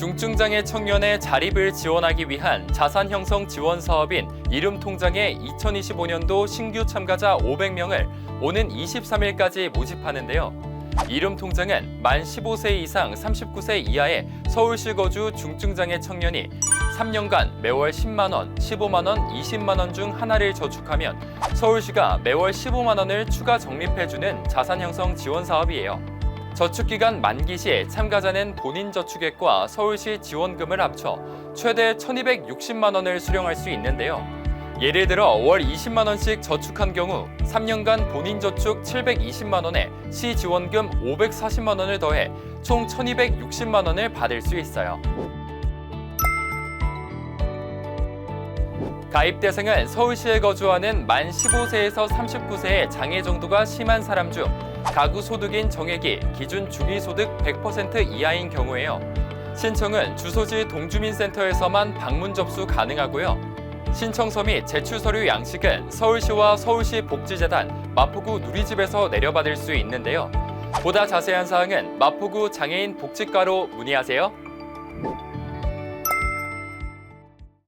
중증장애 청년의 자립을 지원하기 위한 자산 형성 지원 사업인 이름 통장의 2025년도 신규 참가자 500명을 오는 23일까지 모집하는데요. 이름 통장은 만 15세 이상 39세 이하의 서울시 거주 중증장애 청년이 3년간 매월 10만 원, 15만 원, 20만 원 중 하나를 저축하면 서울시가 매월 15만 원을 추가 적립해 주는 자산 형성 지원 사업이에요. 저축 기간 만기 시 참가자는 본인 저축액과 서울시 지원금을 합쳐 최대 1,260만 원을 수령할 수 있는데요. 예를 들어 월 20만 원씩 저축한 경우 3년간 본인 저축 720만 원에 시 지원금 540만 원을 더해 총 1,260만 원을 받을 수 있어요. 가입 대상은 서울시에 거주하는 만 15세에서 39세의 장애 정도가 심한 사람 중 가구 소득인 정액이 기준 중위소득 100% 이하인 경우에요. 신청은 주소지 동주민센터에서만 방문 접수 가능하고요. 신청서 및 제출 서류 양식은 서울시와 서울시 복지재단 마포구 누리집에서 내려받을 수 있는데요. 보다 자세한 사항은 마포구 장애인 복지과로 문의하세요.